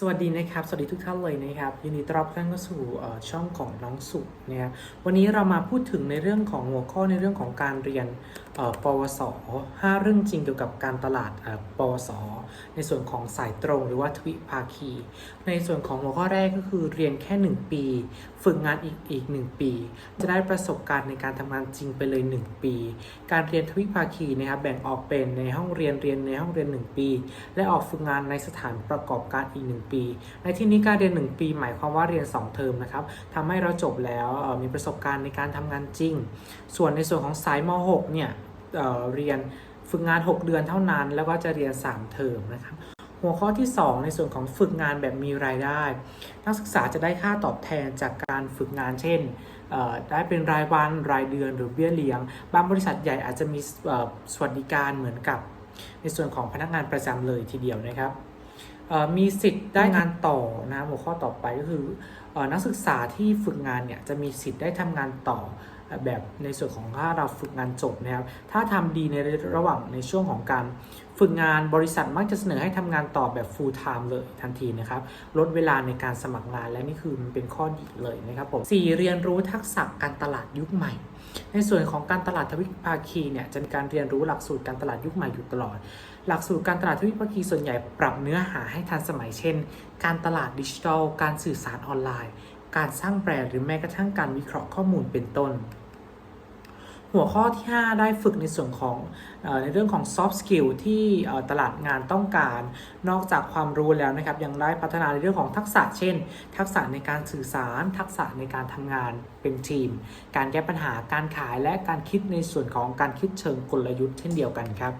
สวัสดีนะครับ สวัสดีทุกท่านเลยนะครับยินดีต้อนรับท่านเข้าสู่ช่องของน้องสุนะครับวันนี้เรามาพูดถึงในเรื่องของหัวข้อในเรื่องของการเรียน ปวส 5 เรื่องจริงเกี่ยวกับการตลาดเอ่อปวส ในส่วนของสายตรงหรือว่าทวิภาคี ในส่วนของหัวข้อแรกก็คือเรียนแค่ 1 ปี ฝึกงานอีกอีก 1 ปี จะได้ประสบการณ์ในการทำงานจริงไปเลย 1 ปี การเรียนทวิภาคีนะครับแบ่งออกเป็นในห้องเรียนเรียนในห้องเรียน 1 ปี และออกฝึกงานในสถานประกอบการอีก 1 ปี ในที่นี้การเรียน 1 ปี หมายความว่าเรียน 2 เทอมนะครับทำให้เราจบแล้วมีประสบการณ์ในการทำงานจริง ส่วนในส่วนของสายม .6 เนี่ย เเรียนฝึกงาน 6 เดือนเท่านั้น แล้วก็จะเรียน 3 เทอมนะครับหัวข้อที่ 2 ในส่วนของฝึกงานแบบมีรายได้ นักศึกษาจะได้ค่าตอบแทนจากการฝึกงานเช่น ได้เป็นรายวันรายเดือนหรือเบี้ยเลี้ยง บางบริษัทใหญ่อาจจะมีสวัสดิการเหมือนกับ ในส่วนของพนักงานประจำเลยทีเดียวนะครับ มีสิทธิ์ได้งานต่อนะหัวข้อต่อไปก็คืออนักศึกษาที่ฝึกงานเนี่ยจะมีสิทธิ์ได้ทำงานต่อเอ่อแบบในส่วนของถ้าเราฝึกงานจบนะครับ ถ้าทำดีในระหว่างในช่วงของการฝึกงานบริษัทมักจะเสนอให้ทำงานต่อแบบ full time เลยทันทีนะครับ ลดเวลาในการสมัครงานและนี่คือมันเป็นข้อดีเลยนะครับผมสี่เรียนรู้ทักษะการตลาดยุคใหม่ ในส่วนของการตลาดทวิภาคีเนี่ยจะมีการเรียนรู้หลักสูตรการตลาดยุคใหม่อยู่ตลอด หลักสูตรการตลาดทวิภาคีส่วนใหญ่ปรับเนื้อหาให้ให้ทันสมัยเช่น การตลาดดิจิทัล การสื่อสารออนไลน์ การสร้างแบรนด์หรือแม้กระทั่งการวิเคราะห์ข้อมูลเป็นต้น หัวข้อที่ 5 ได้ฝึกในส่วนของในเรื่องของ soft skill ที่ตลาดงานต้องการ นอกจากความรู้แล้วนะครับ ยังได้พัฒนาในเรื่องของทักษะเช่น ทักษะในการสื่อสาร ทักษะในการทำงานเป็นทีม การแก้ปัญหาการขายและการคิดในส่วนของการคิดเชิงกลยุทธ์เช่นเดียวกันครับ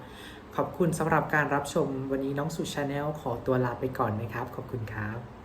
ขอบคุณสำหรับการรับชมวันนี้น้องสุชาแนลขอตัวลาไปก่อนนะครับ ขอบคุณครับ